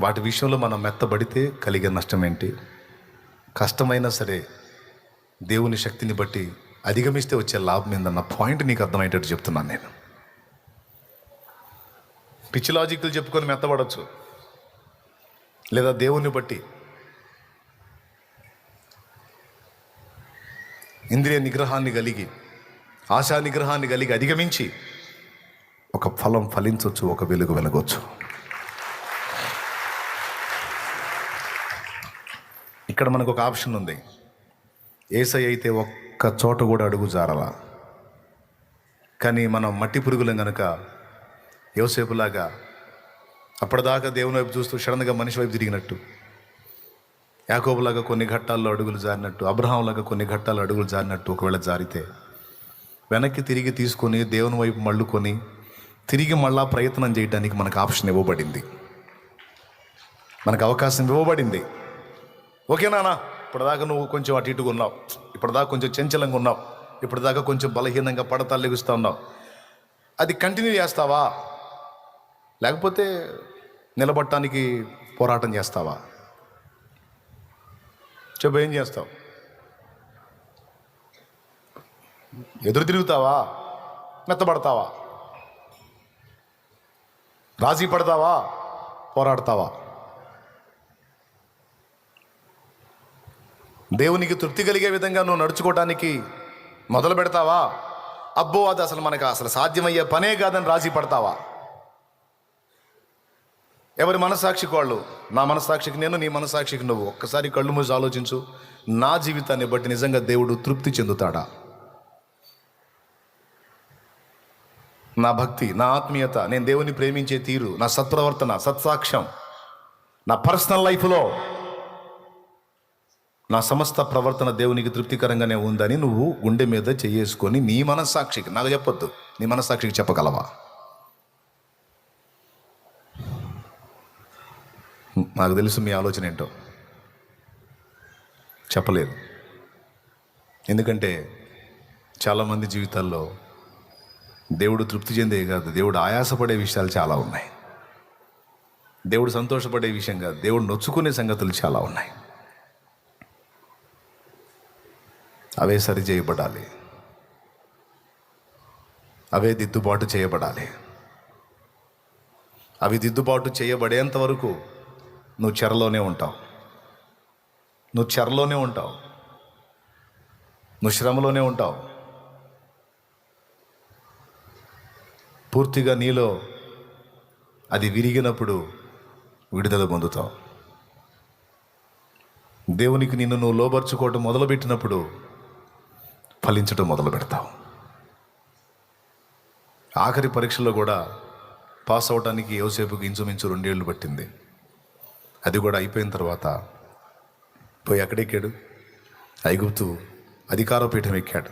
వాటి విషయంలో మనం మెత్తబడితే కలిగే నష్టం ఏంటి? కష్టమైనా సరే దేవుని శక్తిని బట్టి అధిగమిస్తే వచ్చే లాభం ఏందన్న పాయింట్ నీకు అర్థమయ్యేటట్టు చెప్తున్నాను నేను. పిచ్చి లాజిక్లు చెప్పుకొని మెత్తబడవచ్చు లేదా దేవుణ్ణి బట్టి ఇంద్రియ నిగ్రహాన్ని కలిగి ఆశా నిగ్రహాన్ని కలిగి అధిగమించి ఒక ఫలం ఫలించవచ్చు ఒక వెలుగు వెలగవచ్చు ఇక్కడ మనకు ఒక ఆప్షన్ ఉంది. ఏసై అయితే ఒక్క చోట కూడా అడుగు జారలా. కానీ మనం మట్టి పురుగులం గనుక యోసేపులాగా అప్పటిదాకా దేవుని వైపు చూస్తూ సడన్గా మనిషి వైపు తిరిగినట్టు యాకోబులాగా కొన్ని ఘట్టాల్లో అడుగులు జారినట్టు అబ్రహాంలాగా కొన్ని ఘట్టాల్లో అడుగులు జారినట్టు ఒకవేళ జారితే వెనక్కి తిరిగి తీసుకొని దేవుని వైపు మళ్ళుకొని తిరిగి మళ్ళా ప్రయత్నం చేయడానికి మనకు ఆప్షన్ ఇవ్వబడింది. మనకు అవకాశం ఇవ్వబడింది. ఓకే నాన్న ఇప్పటిదాకా నువ్వు కొంచెం అటు ఇటుగా ఉన్నావు. ఇప్పటిదాకా కొంచెం చంచలంగా ఉన్నావు. ఇప్పటిదాకా కొంచెం బలహీనంగా పడతల్లెగుస్తూ ఉన్నావు. అది కంటిన్యూ చేస్తావా? లేకపోతే నిలబడటానికి పోరాటం చేస్తావా? చెప్పు ఏం చేస్తావు? ఎదురు తిరుగుతావా? మెత్తబడతావా? రాజీ పడతావా? పోరాడతావా? దేవునికి తృప్తి కలిగే విధంగా నువ్వు నడుచుకోవడానికి మొదలు పెడతావా? అబ్బో అది అసలు మనకు అసలు సాధ్యమయ్యే పనే కాదని రాజీ పడతావా? ఎవరి మనస్సాక్షికి వాళ్ళు? నా మనస్సాక్షికి నేను నీ మనస్సాక్షికి నువ్వు. ఒక్కసారి కళ్ళు మూసి ఆలోచించు. నా జీవితాన్ని బట్టి నిజంగా దేవుడు తృప్తి చెందుతాడా? నా భక్తి నా ఆత్మీయత నేను దేవుని ప్రేమించే తీరు నా సత్ప్రవర్తన సత్సాక్ష్యం నా పర్సనల్ లైఫ్లో నా సమస్త ప్రవర్తన దేవునికి తృప్తికరంగానే ఉందని నువ్వు గుండె మీద చేసుకొని నీ మనస్సాక్షికి నాకు చెప్పొద్దు నీ మనస్సాక్షికి చెప్పగలవా? నాకు తెలుసు మీ ఆలోచన ఏంటో. చెప్పలేదు. ఎందుకంటే చాలామంది జీవితాల్లో దేవుడు తృప్తి చెందే కాదు దేవుడు ఆయాసపడే విషయాలు చాలా ఉన్నాయి. దేవుడు సంతోషపడే విషయం కాదు దేవుడు నొచ్చుకునే సంగతులు చాలా ఉన్నాయి. అవే సరి చేయబడాలి. అవే దిద్దుబాటు చేయబడాలి. అవి దిద్దుబాటు చేయబడేంత వరకు నువ్వు చెరలోనే ఉంటావు. నువ్వు చెరలోనే ఉంటావు. నువ్వు శ్రమలోనే ఉంటావు. పూర్తిగా నీలో అది విరిగినప్పుడు విడుదల పొందుతావు. దేవునికి నిన్ను నువ్వు లోబర్చుకోవటం మొదలుపెట్టినప్పుడు ఫలించడం మొదలు పెడతావు. ఆఖరి పరీక్షలో కూడా పాస్ అవడానికి యోసేపుకి ఇంచుమించు రెండేళ్ళు పట్టింది. అది కూడా అయిపోయిన తర్వాత పోయి అక్కడెక్కాడు. ఐగుప్తు అధికారపీఠం ఎక్కాడు.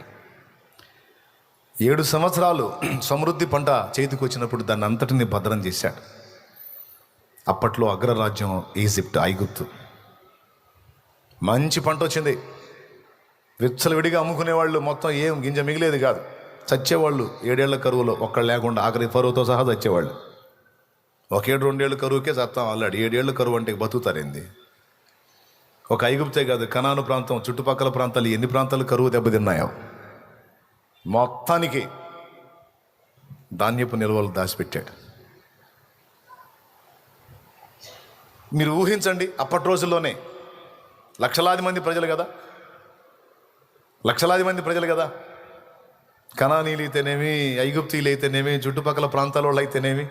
ఏడు సంవత్సరాలు సమృద్ధి పంట చేతికి వచ్చినప్పుడు దాన్ని అంతటిని భద్రం చేశాడు. అప్పట్లో అగ్రరాజ్యం ఈజిప్ట్ ఐగుప్తు. మంచి పంట వచ్చింది. విచ్చలవిడిగా అమ్ముకునేవాళ్ళు మొత్తం ఏం గింజ మిగిలేదు కాదు. చచ్చేవాళ్ళు ఏడేళ్ళ కరువులో ఒక్కళ్ళు లేకుండా ఆఖరి ఫరువుతో సహా చచ్చేవాళ్ళు. ఒకేడు రెండేళ్ళు కరువుకే చస్తాం అల్లాడు. ఏడేళ్ళు కరువు అంటే బతుకుతారేంది? ఒక ఐగుప్తే కాదు కనాను ప్రాంతం చుట్టుపక్కల ప్రాంతాలు ఎన్ని ప్రాంతాలు కరువు దెబ్బతిన్నాయో. మొత్తానికి ధాన్యపు నిల్వలు దాచిపెట్టాడు. మీరు ఊహించండి అప్పటి రోజుల్లోనే లక్షలాది మంది ప్రజలు కదా లక్షలాది మంది ప్రజలు కదా. కణానీలు అయితేనేమి ఐగుప్తీలు అయితేనేమి చుట్టుపక్కల ప్రాంతాల వాళ్ళు అయితేనేమి.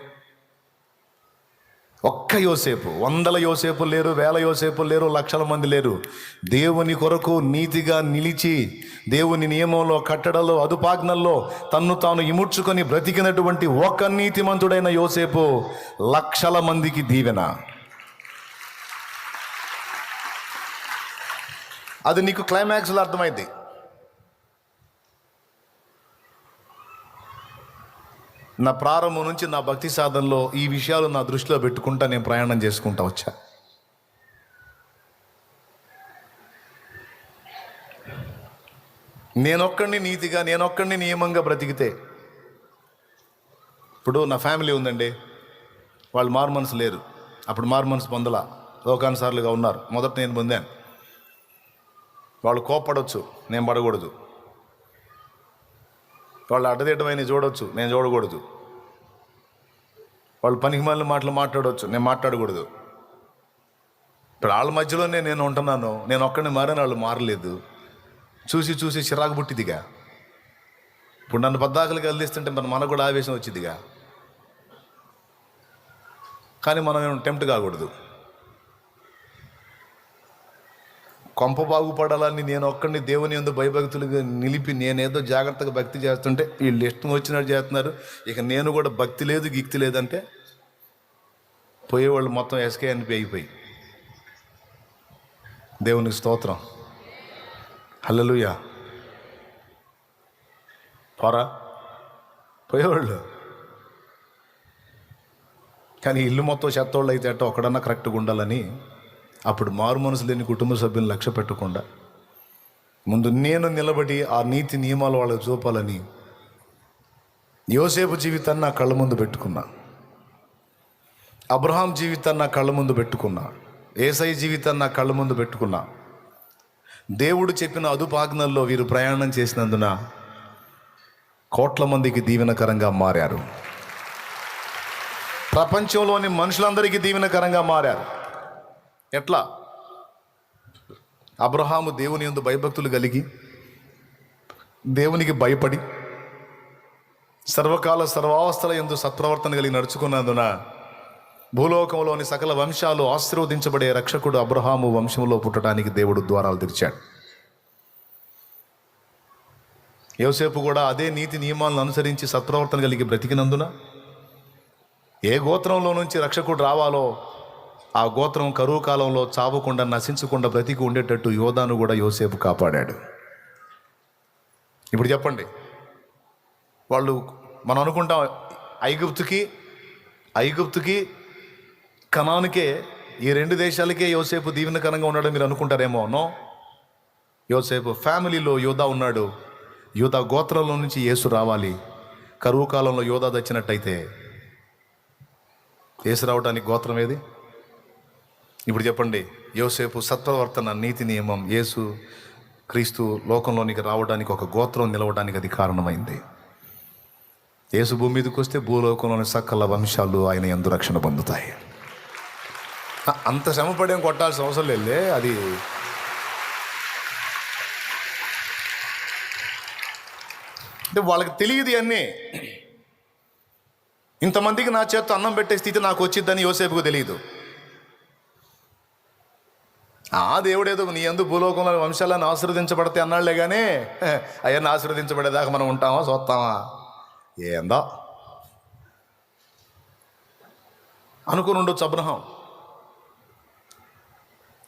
ఒక్క యోసేపు వందల యోసేపులు లేరు వేల యోసేపులు లేరు లక్షల మంది లేరు. దేవుని కొరకు నీతిగా నిలిచి దేవుని నియమంలో కట్టడలో అదుపాజ్ఞల్లో తన్ను తాను ఇముడ్చుకొని బ్రతికినటువంటి ఒక నీతిమంతుడైన యోసేపు లక్షల మందికి దీవెన. అది నీకు క్లైమాక్స్లో అర్థమైంది నా ప్రారంభం నుంచి నా భక్తి సాధనలో ఈ విషయాలు నా దృష్టిలో పెట్టుకుంటా నేను ప్రయాణం చేసుకుంటా వచ్చా. నేనొక్కడిని నీతిగా నేనొక్కడిని నియమంగా బ్రతికితే ఇప్పుడు నా ఫ్యామిలీ ఉందండి. వాళ్ళు మార్మన్స్ లేరు. అప్పుడు మార్మన్స్ పొందలా పొందల లోకానుసార్లుగా ఉన్నారు. మొదట నేను పొందాను. వాళ్ళు కోప్పడవచ్చు నేను పడకూడదు. వాళ్ళు అడ్డదిడ్డమైన చూడొచ్చు నేను చూడకూడదు. వాళ్ళు పనికి మళ్ళీ మాటలు మాట్లాడవచ్చు నేను మాట్లాడకూడదు. ఇప్పుడు వాళ్ళ మధ్యలోనే నేను ఉంటున్నాను నేను ఒక్కడిని మారని వాళ్ళు మారలేదు. చూసి చూసి చిరాకు పుట్టిదిగా ఇప్పుడు నన్ను పద్దాకలు కదిలిస్తుంటే మన మనకు కూడా ఆవేశం వచ్చిందిగా కానీ మనం టెంప్ట్ కాకూడదు. కొంప బాగుపడాలని నేను ఒక్కడిని దేవుని ఎందు భయభక్తులుగా నిలిపి నేనేదో జాగ్రత్తగా భక్తి చేస్తుంటే వీళ్ళు ఇష్టం వచ్చినట్టు చేస్తున్నారు. ఇక నేను కూడా భక్తి లేదు గిక్తి లేదంటే పోయేవాళ్ళు మొత్తం ఎస్కే అని అయిపోయి. దేవునికి స్తోత్రం. హల్లలుయా. పోరా. పోయేవాళ్ళు. కానీ ఇల్లు మొత్తం చెత్తోళ్ళు అయితే అట్ట ఒకడన్నా కరెక్ట్గా ఉండాలని అప్పుడు మారు మనసు లేని కుటుంబ సభ్యులను లక్ష్య పెట్టకుండా ముందు నేను నిలబడి ఆ నీతి నియమాలు వాళ్ళకి చూపాలని యోసేపు జీవితాన్ని నా కళ్ళ ముందు పెట్టుకున్నా అబ్రహాం జీవితాన్ని నా కళ్ళ ముందు పెట్టుకున్నా ఏసై జీవితాన్ని నా కళ్ళ ముందు పెట్టుకున్నా దేవుడు చెప్పిన అదుపాజ్ఞల్లో వీరు ప్రయాణం చేసినందున కోట్ల మందికి దీవెనకరంగా మారారు. ప్రపంచంలోని మనుషులందరికీ దీవెనకరంగా మారారు. ఎట్లా? అబ్రహాము దేవుని యందు భయభక్తులు కలిగి దేవునికి భయపడి సర్వకాల సర్వావస్థల ఎందు సత్ప్రవర్తన కలిగి నడుచుకున్నందున భూలోకంలోని సకల వంశాలు ఆశీర్వదించబడే రక్షకుడు అబ్రహాము వంశంలో పుట్టడానికి దేవుడు ద్వారాలు తెరిచాడు. యోసేపు కూడా అదే నీతి నియమాలను అనుసరించి సత్ప్రవర్తన కలిగి బ్రతికినందున ఏ గోత్రంలో నుంచి రక్షకుడు రావాలో ఆ గోత్రం కరువు కాలంలో చావకుండా నశించకుండా బ్రతికి ఉండేటట్టు యోధాను కూడా యోసేపు కాపాడాడు. ఇప్పుడు చెప్పండి. వాళ్ళు మనం అనుకుంటాం ఐగుప్తుకి ఐగుప్తుకి కణానికే ఈ రెండు దేశాలకే యోసేపు దీవెనకరంగా ఉన్నాడు మీరు అనుకుంటారేమో నో యోసేపు ఫ్యామిలీలో యోధా ఉన్నాడు. యోధా గోత్రంలో నుంచి యేసు రావాలి. కరువు కాలంలో యోధా తెచ్చినట్టయితే యేసు రావడానికి గోత్రం ఏది? ఇప్పుడు చెప్పండి యోసేపు సత్వవర్తన నీతి నియమం యేసు క్రీస్తు లోకంలోనికి రావడానికి ఒక గోత్రం నిలవడానికి అది కారణమైంది. యేసు భూమి మీదకి వస్తే భూలోకంలోని సకల వంశాలు ఆయన ఎందు రక్షణ పొందుతాయి. అంత శ్రమపడేం కొట్టాల్సిన అవసరం లేదే అది అంటే వాళ్ళకి తెలియదు అన్నీ ఇంతమందికి నా చేత్తో అన్నం పెట్టే స్థితి నాకు వచ్చిద్దని యోసేపుకు తెలియదు. ఆ దేవుడేదో నీ అందు భూలోకంలో వంశాలను ఆశీర్వదించబడితే అన్నాళ్ళే కానీ అవన్నీ ఆశీర్వదించబడేదాకా మనం ఉంటామా చూస్తామా ఏందో? అనుకుని ఉండొచ్చు అబ్రహం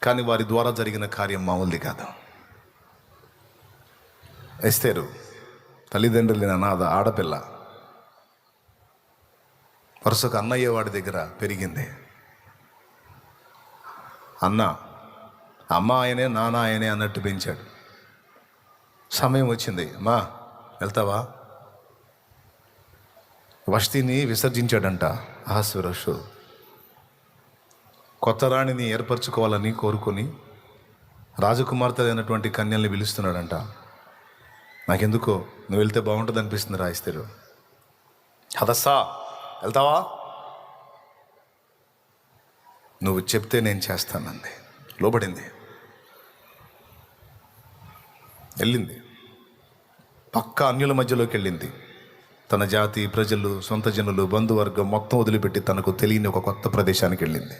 కానీ వారి ద్వారా జరిగిన కార్యం మామూలుది కాదు. ఎస్తేరు తల్లిదండ్రులు అనాథ ఆడపిల్ల వరుసకు అన్నయ్య వాడి దగ్గర పెరిగింది. అన్న అమ్మ ఆయనే నాన్న ఆయనే అన్నట్టు పెంచాడు. సమయం వచ్చింది. అమ్మా వెళ్తావా? వష్టిని విసర్జించాడంట. అహస్వరషు కొత్త రాణిని ఏర్పరచుకోవాలని కోరుకొని రాజకుమార్తె అయినటువంటి కన్యల్ని పిలుస్తున్నాడంట. నాకెందుకో నువ్వు వెళ్తే బాగుంటుంది అనిపిస్తుంది రాయిస్తారు. హదస్సా వెళ్తావా? నువ్వు చెప్తే నేను చేస్తానంది. లోబడింది. వెళ్ళింది. పక్క అన్యుల మధ్యలోకి వెళ్ళింది. తన జాతి ప్రజలు సొంత జనులు బంధువర్గం మొత్తం వదిలిపెట్టి తనకు తెలియని ఒక కొత్త ప్రదేశానికి వెళ్ళింది.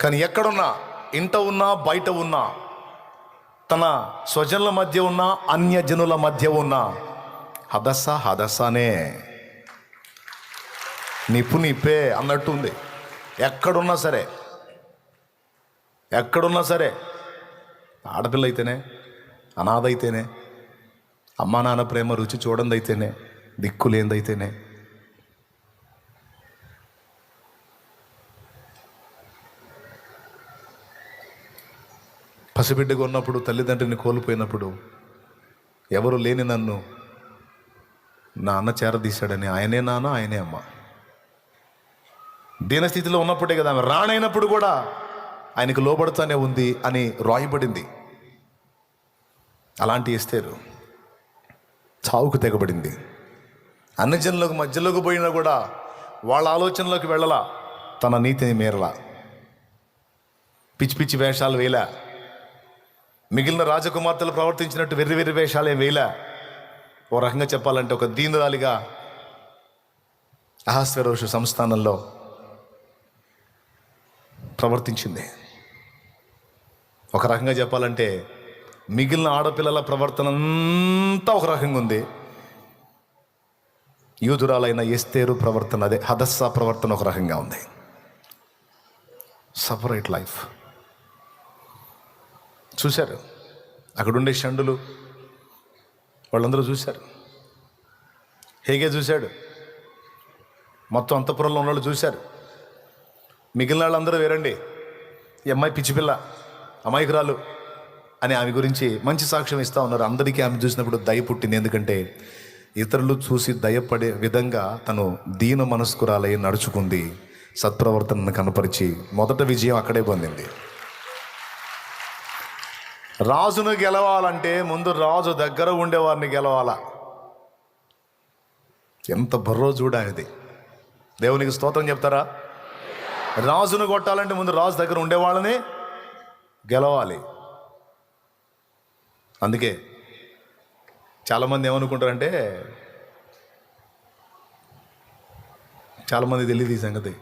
కానీ ఎక్కడున్నా ఇంట ఉన్నా బయట ఉన్నా తన స్వజనుల మధ్య ఉన్న అన్యజనుల మధ్య ఉన్న హదస హదస్సానే నిప్పు నిప్పే అన్నట్టు ఉంది. ఎక్కడున్నా సరే ఎక్కడున్నా సరే ఆడపిల్ల అయితేనే అనాథ అయితేనే అమ్మా నాన్న ప్రేమ రుచి చూడందైతేనే దిక్కు లేనిదైతేనే పసిబిడ్డగా ఉన్నప్పుడు తల్లిదండ్రిని కోల్పోయినప్పుడు ఎవరు లేని నన్ను నా అన్న చేరదీశాడని ఆయనే నాన్న ఆయనే అమ్మ. దీనస్థితిలో ఉన్నప్పుడే కదా ఆమె రాణైనప్పుడు కూడా ఆయనకు లోబడుతూనే ఉంది అని రాయబడింది. అలాంటి ఎస్తేరు చావుకు తెగబడింది. అన్ని జనులకు మధ్యలోకి పోయినా కూడా వాళ్ళ ఆలోచనలోకి వెళ్ళలా తన నీతిని మేరలా. పిచ్చి పిచ్చి వేషాలు వేలా మిగిలిన రాజకుమార్తెలు ప్రవర్తించినట్టు వెర్రి వెర్రి వేషాలు ఏం ఓ రకంగా చెప్పాలంటే ఒక దీనురాలిగా అహస్వరోషు సంస్థానంలో ప్రవర్తించింది. ఒక రకంగా చెప్పాలంటే మిగిలిన ఆడపిల్లల ప్రవర్తన అంతా ఒక రకంగా ఉంది. యూదురాలైన ఎస్తేరు ప్రవర్తన అదే హదస్సా ప్రవర్తన ఒక రకంగా ఉంది. సపరేట్ లైఫ్ చూశారు? అక్కడుండే షండులు వాళ్ళందరూ చూశారు? హేగే చూశాడు? మొత్తం అంతపురంలో ఉన్న వాళ్ళు చూశారు? మిగిలిన వాళ్ళందరూ వేరండి. ఈ అమ్మాయి పిచ్చిపిల్ల అమాయకురాలు. అని ఆమె గురించి మంచి సాక్ష్యం ఇస్తూ ఉన్నారు. అందరికీ ఆమె చూసినప్పుడు దయ పుట్టింది. ఎందుకంటే ఇతరులు చూసి దయపడే విధంగా తను దీన మనస్కురాలై నడుచుకుంది. సత్ప్రవర్తనను కనపరిచి మొదట విజయం అక్కడే పొందింది. రాజును గెలవాలంటే ముందు రాజు దగ్గర ఉండేవారిని గెలవాలా? ఎంత బర్రో చూడానిది దేవునికి స్తోత్రం చెప్తారా? రాజును కొట్టాలంటే ముందు రాజు దగ్గర ఉండేవాళ్ళని గెలవాలి. అందుకే చాలామంది ఏమనుకుంటారంటే చాలామంది తెలియదు ఈ సంగతి.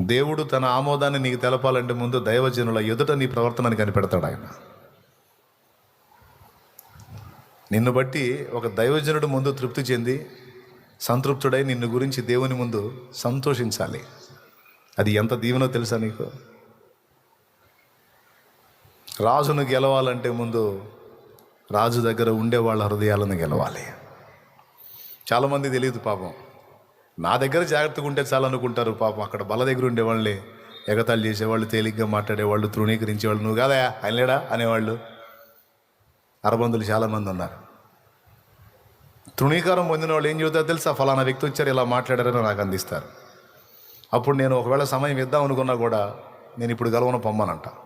దేవుడు తన ఆమోదాన్ని నీకు తెలపాలంటే ముందు దైవజనుల ఎదుట నీ ప్రవర్తనని కనిపెడతాడు ఆయన. నిన్ను బట్టి ఒక దైవజనుడు ముందు తృప్తి చెంది సంతృప్తుడై నిన్ను గురించి దేవుని ముందు సంతోషించాలి. అది ఎంత దీవెనో తెలుసా నీకు? రాజును గెలవాలంటే ముందు రాజు దగ్గర ఉండే వాళ్ళ హృదయాలను గెలవాలి. చాలామంది తెలియదు పాపం. నా దగ్గర జాగ్రత్తగా ఉంటే చాలనుకుంటారు పాపం. అక్కడ బల దగ్గర ఉండేవాళ్ళే ఎగతాళి చేసేవాళ్ళు తేలిగ్గా మాట్లాడేవాళ్ళు తృణీకరించేవాళ్ళు. నువ్వు కాదా? ఆయన లేడా? అనేవాళ్ళు. అరబందులు చాలామంది ఉన్నారు. తృణీకారం పొందిన వాళ్ళు ఏం చెబుతారో తెలుసా? ఫలానా వ్యక్తి వచ్చారు ఇలా మాట్లాడారని నాకు అందిస్తారు. అప్పుడు నేను ఒకవేళ సమయం ఇద్దాం అనుకున్నా కూడా నేను ఇప్పుడు గలవన పొమ్మనంట.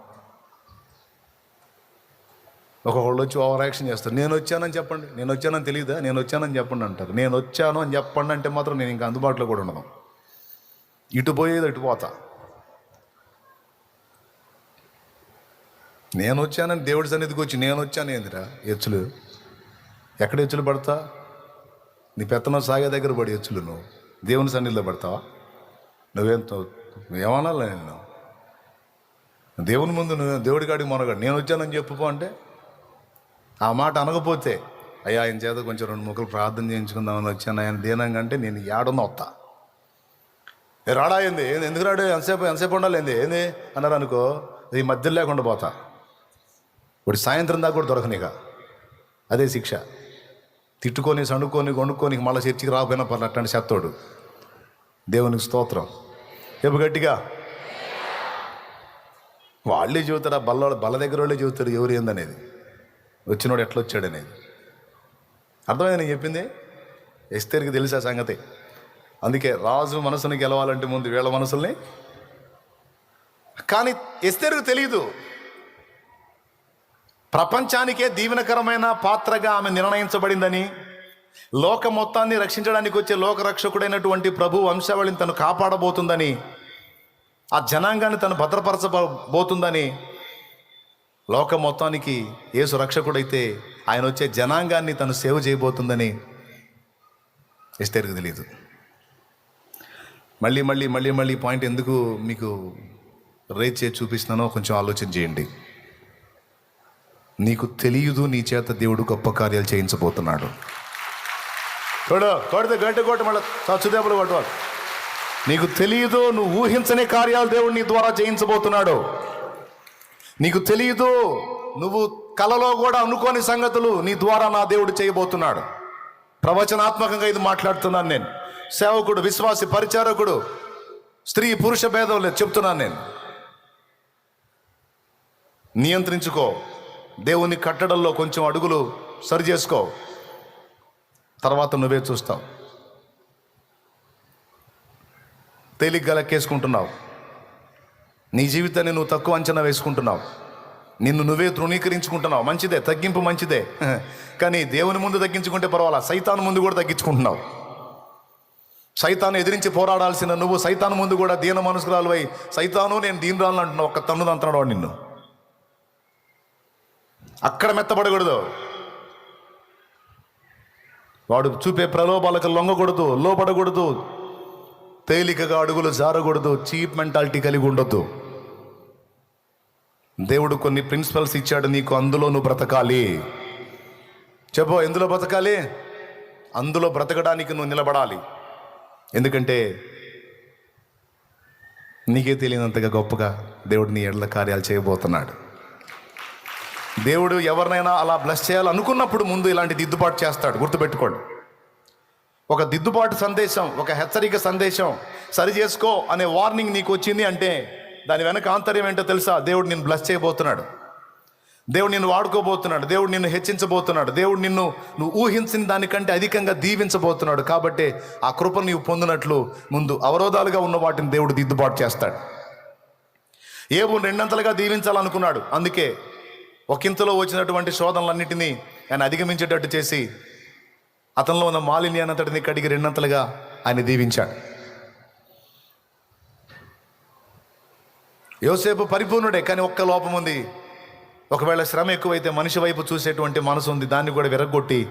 ఒకళ్ళు వచ్చి ఓవర్ యాక్షన్ చేస్తారు. నేను వచ్చానని చెప్పండి. నేను వచ్చానని తెలియదా నేను వచ్చానని చెప్పండి అంటారు. నేను వచ్చాను అని చెప్పండి అంటే మాత్రం నేను ఇంకా అందుబాటులో కూడా ఉండను. ఇటు పోయేది ఇటు పోతా. నేను వచ్చానని దేవుడి సన్నిధికి వచ్చి నేను వచ్చాను ఏందిరా? ఎచ్చులు. ఎక్కడ ఎచ్చులు పడతా? నీ పెత్తనం సాగే దగ్గర పడి ఎచ్చులు నువ్వు. దేవుని సన్నిధిలో పడతావా? నువ్వేం ఏమనాలి నేను? దేవుని ముందు నువ్వు దేవుడి కాడికి మొనగాడు నేను వచ్చానని చెప్పుకో అంటే ఆ మాట అనకపోతే అయ్యా ఆయన చేత కొంచెం రెండు ముక్కలు ప్రార్థన చేయించుకుందామని వచ్చాను ఆయన దీనంగా అంటే నేను ఏడున్నా వస్తా. రాడా ఏంది? ఎందుకు రాడు? ఎంతసేపు ఎంతసేపు ఉండాలి? ఏంది? ఏంది? అన్నారు అనుకో ఈ మధ్యలో లేకుండా పోతా. ఇప్పుడు సాయంత్రం దాకా కూడా దొరకనిక అదే శిక్ష. తిట్టుకొని సణుకొని కొనుక్కొని మళ్ళీ చర్చికి రాకపోయినా పర్లేదు అట్లాంటి చెత్తోడు. దేవునికి స్తోత్రం. ఎప్పుడు గట్టిగా. వాళ్ళే చెబుతారు ఆ బల్ల బల్ల దగ్గర వాళ్ళే చెబుతారు ఎవరు ఏందనేది. వచ్చినోడు ఎట్లా వచ్చాడు అనేది. అర్థమైంది నేను చెప్పింది? ఎస్తేరికి తెలిసా సంగతి. అందుకే రాజు మనసుని గెలవాలంటే ముందు వీళ్ళ మనసుల్ని. కానీ ఎస్తేరుకు తెలియదు ప్రపంచానికే దీవెనకరమైన పాత్రగా ఆమె నిర్ణయించబడిందని లోక మొత్తాన్ని రక్షించడానికి వచ్చే లోక రక్షకుడైనటువంటి ప్రభు వంశావళిని తను కాపాడబోతుందని ఆ జనాంగాన్ని తను భద్రపరచబోతుందని లోక మొత్తానికి యేసు రక్షకుడైతే ఆయన వచ్చే జనాంగాన్ని తను సేవ చేయబోతుందని ఎస్తేరుకు తెలియదు మళ్ళీ మళ్ళీ మళ్ళీ మళ్ళీ పాయింట్ ఎందుకు మీకు రేజ్ చేసి చూపిస్తున్నానో కొంచెం ఆలోచన చేయండి. నీకు తెలియదు నీ చేత దేవుడు గొప్ప కార్యాలు చేయించబోతున్నాడు. చూడు కొడితే గంట కొట్ట మళ్ళీ చచ్చుదేపులు కొట్టవాడు నీకు తెలియదు నువ్వు ఊహించని కార్యాలు దేవుడు నీ ద్వారా చేయించబోతున్నాడు. నీకు తెలియదు నువ్వు కలలో కూడా అనుకోని సంగతులు నీ ద్వారా నా దేవుడు చేయబోతున్నాడు. ప్రవచనాత్మకంగా ఇది మాట్లాడుతున్నాను నేను. సేవకుడు విశ్వాసి పరిచారకుడు స్త్రీ పురుష భేదం లేదు చెప్తున్నాను నేను. నియంత్రించుకో. దేవుని కట్టడంలో కొంచెం అడుగులు సరి చేసుకో. తర్వాత నువ్వే చూస్తావు. తేలిగ్గా లెక్కేసుకుంటున్నావు. నీ జీవితాన్ని నువ్వు తక్కువ అంచనా వేసుకుంటున్నావు. నిన్ను నువ్వే తృణీకరించుకుంటున్నావు. మంచిదే తగ్గింపు మంచిదే. కానీ దేవుని ముందు తగ్గించుకుంటే పర్వాలా? సైతాను ముందు కూడా తగ్గించుకుంటున్నావు. సైతాను ఎదిరించి పోరాడాల్సిన నువ్వు సైతాను ముందు కూడా దీన మనసుకురాలు అయి సైతాను నేను దీనరాలను అంటున్నావు. ఒక్క తన్ను అంటున్నాడు వాడు నిన్ను. అక్కడ మెత్తపడకూడదు వాడు చూపే ప్రలోభాలకు లొంగకూడదు లోపడకూడదు తేలికగా అడుగులు జారకూడదు. చీప్ మెంటాలిటీ కలిగి ఉండొద్దు. దేవుడు కొన్ని ప్రిన్సిపల్స్ ఇచ్చాడు నీకు అందులో నువ్వు బ్రతకాలి. చెప్పు ఎందులో బ్రతకాలి? అందులో బ్రతకడానికి నువ్వు నిలబడాలి. ఎందుకంటే నీకే తెలియనంతగా గొప్పగా దేవుడు నీ ఎడల కార్యాలు చేయబోతున్నాడు. దేవుడు ఎవరినైనా అలా బ్లెస్ చేయాలనుకున్నప్పుడు ముందు ఇలాంటి దిద్దుబాటు చేస్తాడు. గుర్తుపెట్టుకోండి. ఒక దిద్దుబాటు సందేశం ఒక హెచ్చరిక సందేశం సరి చేసుకో అనే వార్నింగ్ నీకు వచ్చింది అంటే దాని వెనక ఆంతర్యం ఏంటో తెలుసా? దేవుడు నిన్ను బ్లెస్ చేయబోతున్నాడు. దేవుడు నిన్ను వాడుకోబోతున్నాడు. దేవుడు నిన్ను హెచ్చించబోతున్నాడు. దేవుడు నిన్ను నువ్వు ఊహించిన దానికంటే అధికంగా దీవించబోతున్నాడు కాబట్టి ఆ కృపను నీవు పొందినట్లు ముందు అవరోధాలుగా ఉన్న వాటిని దేవుడు దిద్దుబాటు చేస్తాడు. ఏబు రెండంతలుగా దీవించాలనుకున్నాడు. అందుకే ఒకంతలో వచ్చినటువంటి శోధనలన్నిటినీ ఆయన అధిగమించేటట్టు చేసి అతనిలో ఉన్న మాలిన్యానంతటిని కడిగి రెండంతలుగా ఆయన దీవించాడు. యోసేపు పరిపూర్ణుడే కానీ ఒక్క లోపం ఉంది. ఒకవేళ శ్రమ ఎక్కువైతే మనిషి వైపు చూసేటువంటి మనసు ఉంది. దాన్ని కూడా విరగొట్టి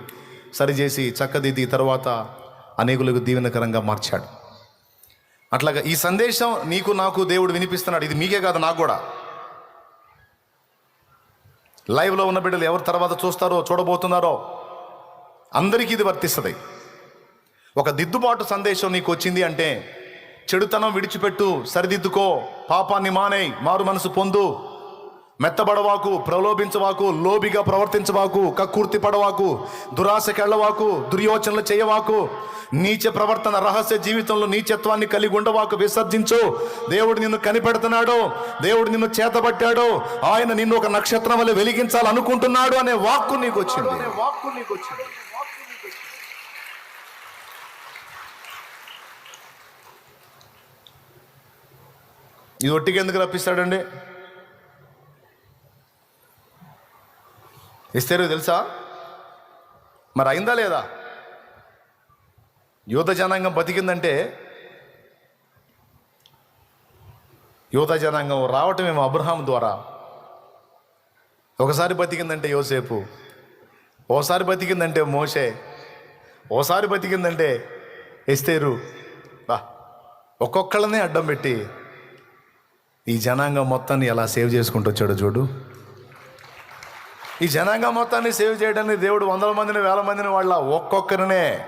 సరిచేసి చక్కదిద్ది తర్వాత అనేకులకు దీవెనకరంగా మార్చాడు. అట్లాగా ఈ సందేశం నీకు నాకు దేవుడు వినిపిస్తున్నాడు. ఇది మీకే కాదు నాకు కూడా. లైవ్లో ఉన్న బిడ్డలు ఎవరు తర్వాత చూస్తారో చూడబోతున్నారో అందరికీ ఇది వర్తిస్తుంది. ఒక దిద్దుబాటు సందేశం నీకు వచ్చింది అంటే చెడుతనం విడిచిపెట్టు సరిదిద్దుకో. పాపాన్ని మానేయ్ మారు మనసు పొందు. మెత్తబడవాకు ప్రలోభించవాకు లోబిగా ప్రవర్తించవాకు కక్కుర్తి పడవాకు దురాశకెళ్ళవాకు దుర్యోచనలు చేయవాకు. నీచ ప్రవర్తన రహస్య జీవితంలో నీచత్వాన్ని కలిగి ఉండవాకు విసర్జించు. దేవుడు నిన్ను కనిపెడుతున్నాడు దేవుడు నిన్ను చేతబట్టాడు ఆయన నిన్ను ఒక నక్షత్రం వల్ల వెలిగించాలనుకుంటున్నాడు అనే వాక్కు నీకు వచ్చింది. వాక్కు నీకు వచ్చింది. ఇది ఒట్టికి ఎందుకు రప్పిస్తాడండి? ఇస్తారు తెలుసా? మరి అయిందా లేదా? యువత జనాంగం బతికిందంటే యువత జనాంగం రావటమేమో అబ్రహాం ద్వారా. ఒకసారి బతికిందంటే యోసేపు ఓసారి బతికిందంటే మోషే ఓసారి బతికిందంటే ఎస్తేరు. బా ఒక్కొక్కళ్ళనే అడ్డం పెట్టి ఈ జనాంగం మొత్తాన్ని ఎలా సేవ్ చేసుకుంటూ వచ్చాడో చూడు. ఈ జనాంగం మొత్తాన్ని సేవ్ చేయడానికి దేవుడు వందల మందిని వేల మందిని వాళ్ళ ఒక్కొక్కరినే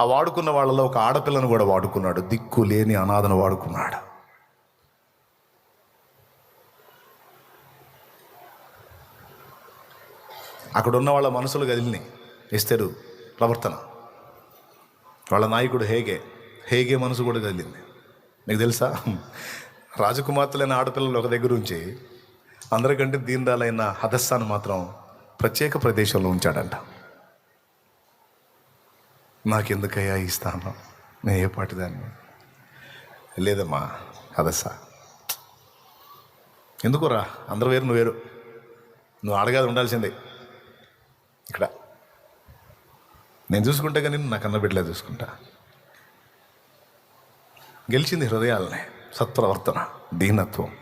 ఆ వాడుకున్న వాళ్ళలో ఒక ఆడపిల్లను కూడా వాడుకున్నాడు. దిక్కు లేని అనాథను వాడుకున్నాడు. అక్కడ ఉన్న వాళ్ళ మనసులు కదిలిని ఇస్తారు ప్రవర్తన. వాళ్ళ నాయకుడు హేగే. హేగే మనసు కూడా కదిలింది. నీకు తెలుసా? రాజకుమార్తెలైన ఆడపిల్లలు ఒక దగ్గర ఉంచి అందరికంటే దీనిదాలైన హదస్సాను మాత్రం ప్రత్యేక ప్రదేశంలో ఉంచాడంట. నాకెందుకయ్యా ఈ స్థానం? నేను ఏ పాటిదాన్ని? లేదమ్మా హదస్సా. ఎందుకురా? అందరు వేరు నువ్వు వేరు. నువ్వు అడగాది ఉండాల్సిందే. ఇక్కడ. నేను చూసుకుంటే కానీ నా కన్న బిడ్డలే చూసుకుంటా. గెలిచింది హృదయాలనే సత్ప్రవర్తన దీనత్వం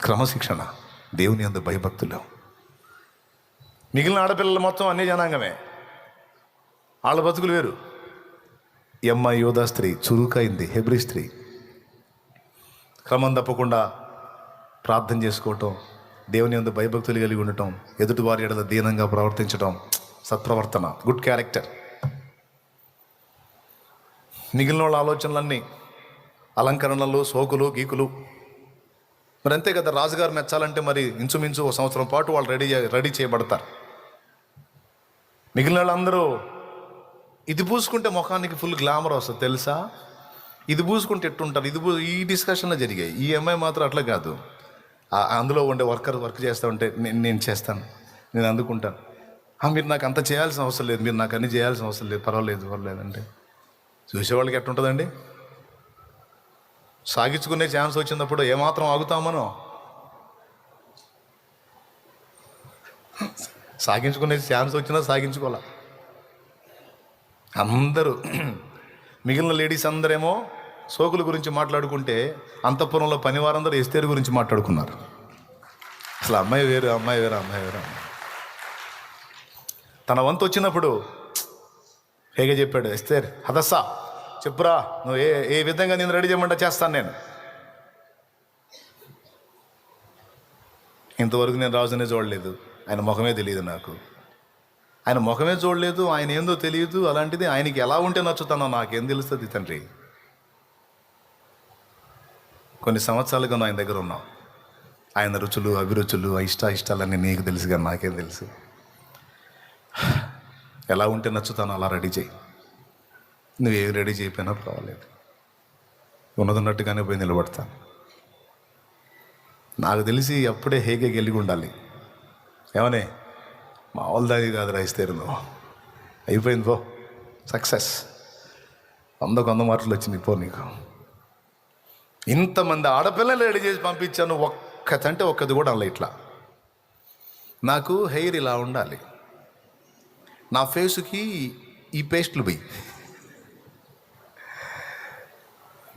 క్రమశిక్షణ దేవుని అందు భయభక్తులు. మిగిలిన ఆడపిల్లలు మొత్తం అన్ని జనాంగమే. వాళ్ళ బతుకులు వేరు. ఎమ్మాయి యోధా స్త్రీ చురుకైంది హెబ్రి స్త్రీ. క్రమం తప్పకుండా ప్రార్థన చేసుకోవటం దేవుని అందు భయభక్తులు కలిగి ఉండటం ఎదుటి వారి ఎడల దీనంగా ప్రవర్తించటం సత్ప్రవర్తన గుడ్ క్యారెక్టర్. మిగిలిన వాళ్ళ ఆలోచనలన్నీ అలంకరణలు సోకులు గీకులు. మరి అంతే కదా రాజుగారు మెచ్చాలంటే మరి ఇంచుమించు ఒక సంవత్సరం పాటు వాళ్ళు రెడీ రెడీ చేయబడతారు. మిగిలిన వాళ్ళందరూ ఇది పూసుకుంటే ముఖానికి ఫుల్ గ్లామర్ వస్తుంది తెలుసా? ఇది పూసుకుంటే ఎట్టుంటారు? ఇది పూ- ఈ డిస్కషన్లో జరిగాయి. ఈ అమ్మాయి మాత్రం అట్లా కాదు. అందులో ఉండే వర్కర్ వర్క్ చేస్తూ ఉంటే నేను నేను చేస్తాను నేను అందుకుంటాను. మీరు నాకు అంత చేయాల్సిన అవసరం లేదు మీరు నాకు అన్ని చేయాల్సిన అవసరం లేదు పర్వాలేదు పర్వాలేదంటే చూసేవాళ్ళకి ఎట్టుంటుందండి? సాగించుకునే ఛాన్స్ వచ్చినప్పుడు ఏమాత్రం ఆగుతామనో సాగించుకునే ఛాన్స్ వచ్చినా సాగించుకోలే అందరూ మిగిలిన లేడీస్ అందరేమో సోకుల గురించి మాట్లాడుకుంటే అంతఃపురంలో పనివారందరూ ఎస్తేరు గురించి మాట్లాడుకున్నారు. అసలు అమ్మాయి వేరు అమ్మాయి వేరు అమ్మాయి వేరు. తన వంతు వచ్చినప్పుడు హేగే చెప్పాడు ఎస్తేర్ హదస్సా? చెప్పురా నువ్వు ఏ ఏ విధంగా నేను రెడీ చేయమంటే చేస్తాను నేను. ఇంతవరకు నేను రాజునే చూడలేదు. ఆయన ముఖమే తెలియదు నాకు. ఆయన ముఖమే చూడలేదు ఆయన ఏందో తెలియదు అలాంటిది ఆయనకి ఎలా ఉంటే నచ్చుతానో నాకేం తెలుస్తుంది తండ్రి. కొన్ని సంవత్సరాలుగా ఆయన దగ్గర ఉన్నావు. ఆయన రుచులు అభిరుచులు ఇష్ట ఇష్టాలన్నీ నీకు తెలుసు కానీ నాకేం తెలుసు. ఎలా ఉంటే నచ్చుతానో అలా రెడీ చేయి. నువ్వు నువ్వేం రెడీ చేయకపోయినా పర్వాలేదు ఉన్నదన్నట్టుగానే పోయి నిలబడతాను నాకు తెలిసి అప్పుడే హేగే గెలిగి ఉండాలి. ఏమనే? మామూలు దాని కాదు రాయిస్తేరు నువ్వు అయిపోయింది పో. సక్సెస్ వందకు వంద మార్కులు వచ్చింది పో నీకు. ఇంతమంది ఆడపిల్లలు రెడీ చేసి పంపించాను ఒక్కతంటే ఒక్కది కూడా అలా ఇట్లా. నాకు హెయిర్ ఇలా ఉండాలి. నా ఫేస్కి ఈ పేస్ట్లు పోయి.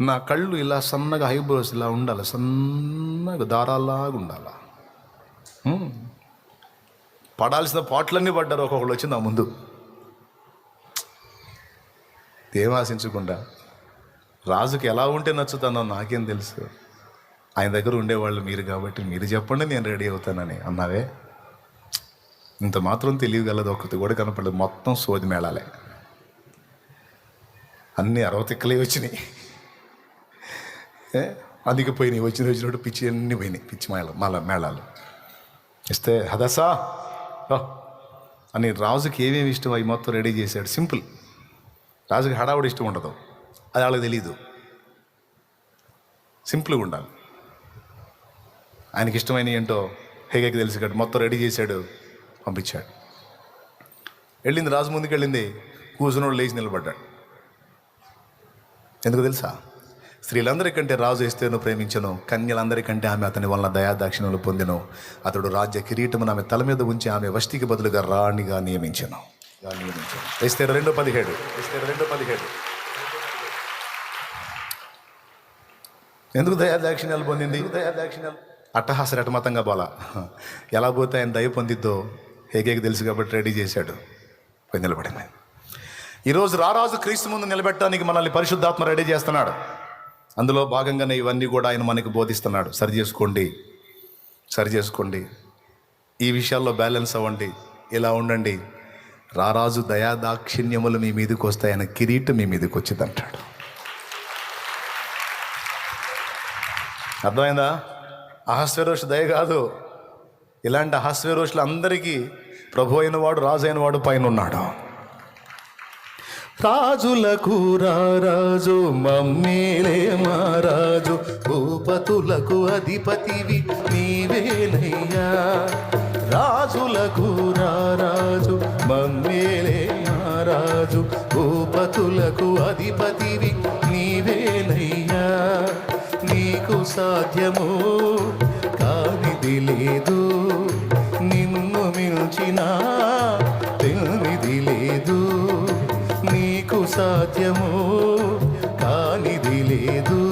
నా కళ్ళు ఇలా సన్నగా హైబ్రోస్ ఇలా ఉండాలి సన్నగా దారాలాగా ఉండాలి? పడాల్సిన పాటలన్నీ పడ్డారు ఒక్కొక్కళ్ళు వచ్చి నా ముందు. ఏమాశించకుండా రాజుకి ఎలా ఉంటే నచ్చుతానో నాకేం తెలుసు. ఆయన దగ్గర ఉండేవాళ్ళు మీరు కాబట్టి మీరు చెప్పండి నేను రెడీ అవుతానని అన్నావే? ఇంత మాత్రం తెలియగలదు ఒకటి కూడా కనపడలేదు మొత్తం సోది మేళాలే. అన్నీ అరవతిక్కలే వచ్చినాయి. అందుకే పోయినాయి వచ్చిన వచ్చినట్టు పిచ్చి అన్నీ పోయినాయి పిచ్చి మేళ మళ్ళా మేళాలు. ఇస్తే హదసా అని రాజుకి ఏమేమి ఇష్టం అవి మొత్తం రెడీ చేశాడు. సింపుల్. రాజుకి హడావుడి ఇష్టం ఉండదు. అది వాళ్ళకి తెలీదు. సింపుల్గా ఉండాలి. ఆయనకి ఇష్టమైన ఏంటో హేగకి తెలిసి కాబట్టి మొత్తం రెడీ చేశాడు పంపించాడు. వెళ్ళింది రాజు ముందుకు వెళ్ళింది కూర్చున్నోడు లేచి నిలబడ్డాడు. ఎందుకు తెలుసా? స్త్రీలందరికంటే రాజు ఎస్తేను ప్రేమించను. కన్యలందరికంటే ఆమె అతని వలన దయాదాక్షిణ్యలు పొందెను. అతడు రాజ్య కిరీటమును ఆమె తల మీద ఉంచి ఆమె వష్టికి బదులుగా రాణిగా నియమించను. ఇస్తే రెండో రెండు పదిహేడు. ఇస్తే రెండు పదిహేడు. ఎందుకు దయాదాక్షిణ్యాలు పొందింది? దయాదాక్షిణ్యాలు అట్టహాస రటమతంగా పోలా ఎలా పోతే ఆయన దయ పొందిద్దో హేగేకి తెలుసు కాబట్టి రెడీ చేశాడు. పోయి నిలబడింది. ఈరోజు రారాజు క్రీస్తు ముందు నిలబెట్టడానికి మనల్ని పరిశుద్ధాత్మ రెడీ చేస్తున్నాడు. అందులో భాగంగానే ఇవన్నీ కూడా ఆయన మనకి బోధిస్తున్నాడు. సరి చేసుకోండి. సరి చేసుకోండి. ఈ విషయాల్లో బ్యాలెన్స్ అవ్వండి. ఇలా ఉండండి. రారాజు దయా దాక్షిణ్యములు మీ మీదకి వస్తాయి ఆయన కిరీటం మీ మీదకి వచ్చింది అంటాడు అర్థమైందా? అహస్వరోష దయ కాదు. ఇలాంటి అహస్వరోషులు అందరికీ ప్రభు అయిన వాడు రాజు అయిన వాడు పైన ఉన్నాడు రాజులకు రారాజు మమ్మేలే మారాజు భూపతులకు అధిపతివి నీవేలయ్యా రాజులకు రారాజు మమ్మేలే మారాజు భూపతులకు అధిపతివి నీవేలయ్యా నీకు సాధ్యము కానిది లేదు. నిన్ను మిల్చినా సాధ్యమో కానిది లేదు.